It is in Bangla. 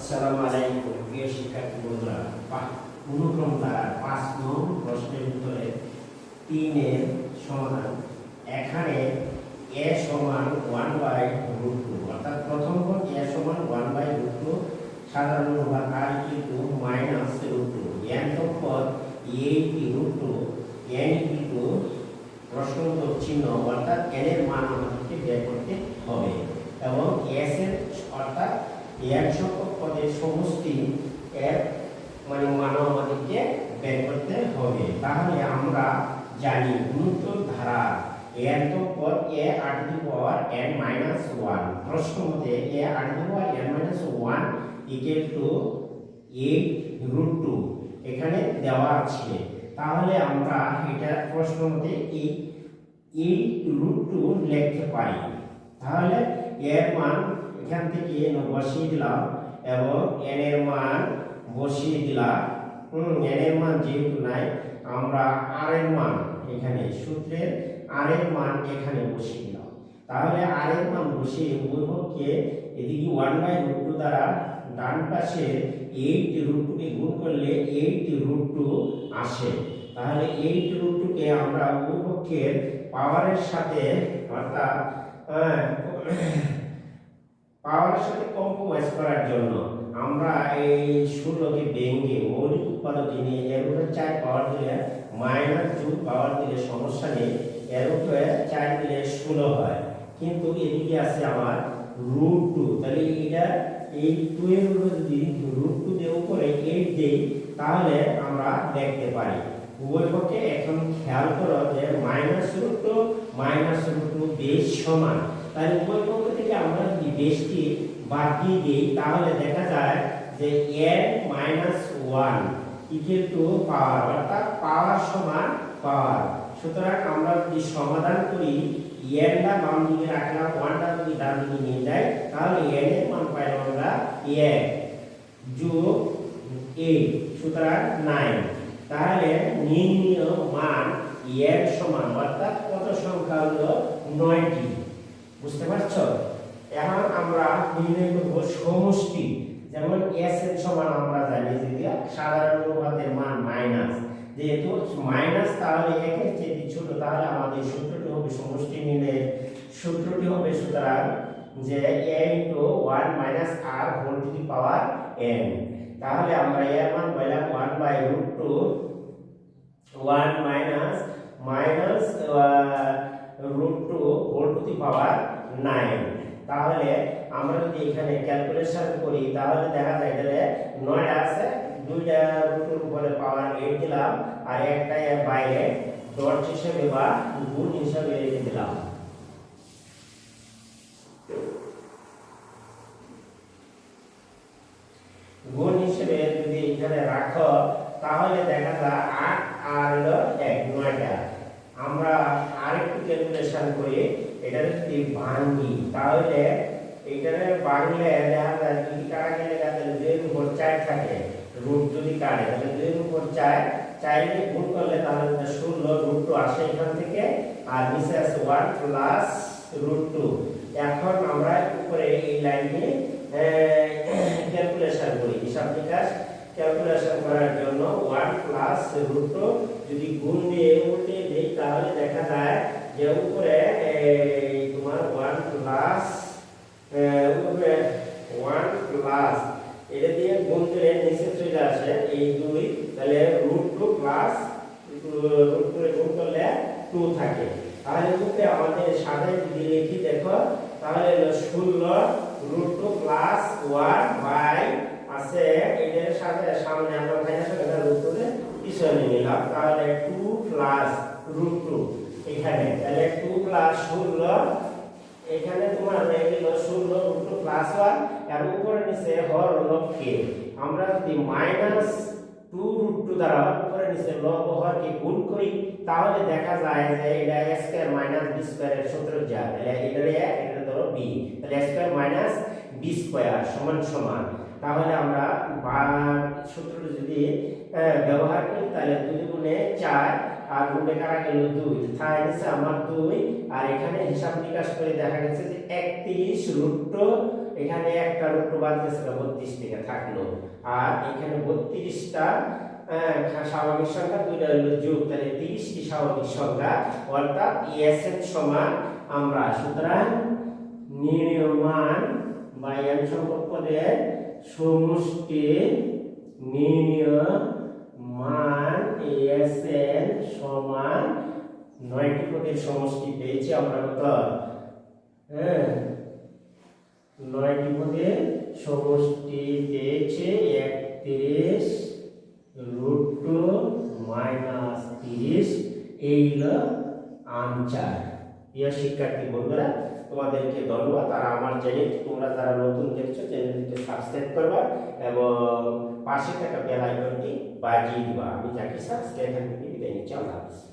আসসালামু আলাইকুম, প্রিয় শিক্ষার্থী বন্ধুরা। অনুক্রম দ্বারা পাঁচ নং প্রশ্নের উত্তরে তিনের সমাধান এখানে এ সমান ওয়ান বাই রুট টু। অর্থাৎ প্রথম পদ এ সমান ওয়ান বাই রুট টু, সাধারণ অনুপাত আর কিন্তু মাইনাস রুট টু। এন পদ এইট রুট টু, এন কিন্তু প্রশ্নোত্তর চিহ্ন, অর্থাৎ এন এর মান আমাদেরকে বের করতে হবে। এবং এস এর, অর্থাৎ এক সংখ্যক পদের সমষ্টি এর মানে মান আমাদেরকে বের করতে হবে। তাহলে আমরা জানি গুণোত্তর ধারা এর তো পর a r to power n minus one. প্রশ্ন মতে a r to power n minus one equal to eight root two এখানে দেওয়া আছে। তাহলে আমরা এটা প্রশ্ন মতে এই এই রুট টু লিখতে পারি। তাহলে এর মান এখান থেকে বসিয়ে দিলাম। এবং এন এর মান বসিয়ে দিলাম। হুম এন এর মান যেহেতু নাই, আমরা আর এর মান এখানে সূত্রের আর এর মান এখানে বসিয়ে দিলাম। তাহলে আর এর মান বসিয়ে উভয়পক্ষে এদিকে ওয়ান বাই রুট টু দ্বারা ডান পাশে এইট রুট টুকে গুণ করলে এইট রুট টু আসে। তাহলে এইট রুট টুকে আমরা উভয়পক্ষের পাওয়ারের সাথে অর্থাৎ পাওয়ারের সাথে কম্প্রোমাইজ করার জন্য আমরা এই ষোলোকে ভেঙে মৌলিক উৎপাদকে নিয়ে এর উপরে চার পাওয়ার দিলে মাইনাস টু পাওয়ার দিলে সমস্যা নেই এর উপরে চার দিলে ষোলো হয়। কিন্তু এদিকে আছে আমার রুট টু তাহলে এটা এই টু এর যদি রুট টু দিয়ে উপরে এইট দেই, তাহলে আমরা দেখতে পারি। উভয় পক্ষে এখন খেয়াল করো যে minus root two minus root two বেশ সমান। তাহলে উভয় পক্ষ থেকে আমরা যদি বেশটি বাদ দিয়ে দিই, তাহলে দেখা যায় যে n minus one equal to power অর্থাৎ পাওয়ার সমান পাওয়ার সুতরাং আমরা যদি সমাধান করি, n টা বাম দিকে রাখলাম ওয়ানটা যদি ডান দিকে নিয়ে যাই, তাহলে n এর মান পাইলাম আমরা 1 যোগ 8 সুতরাং নাইন তাহলে নির্ণীয় মান n সমান, অর্থাৎ কত সংখ্যা হলো 9টি বুঝতে পারছ? এখন আমরা নির্ণয় করব সমষ্টি, যেমন s এর সমান আমরা জানি যে সাধারণ অনুপাতের মান মাইনাস। যেহেতু মাইনাস তাহলে একের চেয়ে ছোট, তাহলে আমাদের সূত্রটি হবে সমষ্টি নির্ণয়ের সূত্রটি হবে সুতরাং যে a into 1 minus r whole to the power n তাহলে আমরা এর মান পাইলাম 1 by root two 1 minus minus root two whole to the power 9 তাহলে আমরা যদি এখানে ক্যালকুলেশন করি, তাহলে দেখা যায় এখানে 9 আছে দুইটা রুটের উপরে পাওয়ার 8 দিলাম, আর একটা বাইরে ডট হিসেবে বা গুণ হিসেবে রেখে দিলাম। গুণ হিসেবে যদি এখানে রাখো, তাহলে দেখা যায় আট আর এক, নয়টা। আমরা আরেকটু ক্যালকুলেশন করি এটা যদি ভাঙি তাহলে এখানে ভাঙলে দেখা যায় যদি কাটা গেলে তাহলে দুইয়ের উপর চার থাকে রুট যদি কাটে তাহলে দুইয়ের উপর চার, চাইলে গুণ করলে তাহলে ষোলো রুট টু আসে এখান থেকে, আর নিচে আছে ওয়ান প্লাস রুট টু এখন আমরা উপরে এই লাইনে ক্যালকুলেশন করি, হিসাব নিকাশ ক্যালকুলেশন করার জন্য ওয়ান প্লাস রুট টু যদি গুণ দিয়ে উল্টে দিই তাহলে দেখা যায় যে উপরে তোমার ওয়ান প্লাস উপরে ওয়ান প্লাস এটা দিয়ে গুণ দিলে নিচে চলে আসে এই দুই তাহলে root two plus root two গুণ করলে টু থাকে। তাহলে উপরে আমাদের সাথে যদি লিখি, দেখো, তাহলে হলো ষোলো root two plus one by আছে এটার সাথে সামনে আমরা ভাইয়ের সাথে রুট টু পিছনে নিলাম। তাহলে টু প্লাস রুট টু এখানে, তাহলে টু প্লাস ষোলো, এখানে তোমার হয়ে গেল ষোলো রুট টু প্লাস ওয়ান আর উপরে নিচে হর হলো কে আমরা যদি মাইনাস টু রুট টু দ্বারা উপরে নিচে লব হরকে গুণ করি, তাহলে দেখা যায় যে এটা a স্কয়ার মাইনাস b স্কয়ারের সূত্র যা তাহলে এটা a এটা ধরো b তাহলে স্কয়ার মাইনাস b স্কয়ার সমান সমান। তাহলে আমরা বা সূত্রটি যদি ব্যবহার করি, তাহলে দুই গুণে চার, আর গুণে কারা গেল দুই? তাহলে নিচে আমার দুই, আর এখানে হিসাব নিকাশ করে দেখা গেছে যে একত্রিশ রুট এখানে একটা রুট বাদ বত্রিশ থেকে থাকল। আর এখানে বত্রিশটা স্বাভাবিক সংখ্যা, দুইটা হলো যোগ, তাহলে তিরিশটি স্বাভাবিক সংখ্যা, অর্থাৎ এসএন সমান আমরা, সুতরাং নির্ণয় মান বা এন পদের সমষ্টি নির্ণয় মান এসএন সমান নয়টি পদের সমষ্টি পেয়েছি আমরা কত? হ্যাঁ? নয়টি পদের সমষ্টি পেয়েছে একত্রিশ রুট টু মাইনাস তিরিশ, এই হলো আনসার প্রিয় শিক্ষার্থী, বন্ধুরা তোমাদেরকে ধন্যবাদ। আর আমার চ্যানেল তোমরা যারা নতুন দেখছ চ্যানেলটিকে সাবস্ক্রাইব করবা এবং পাশে থাকা বেল আইকনটি বাজিয়ে দিবা। আমি যাকে সাবস্ক্রাইব থেকে বিদায় নিচ্ছি। আল্লাহ হাফিজ।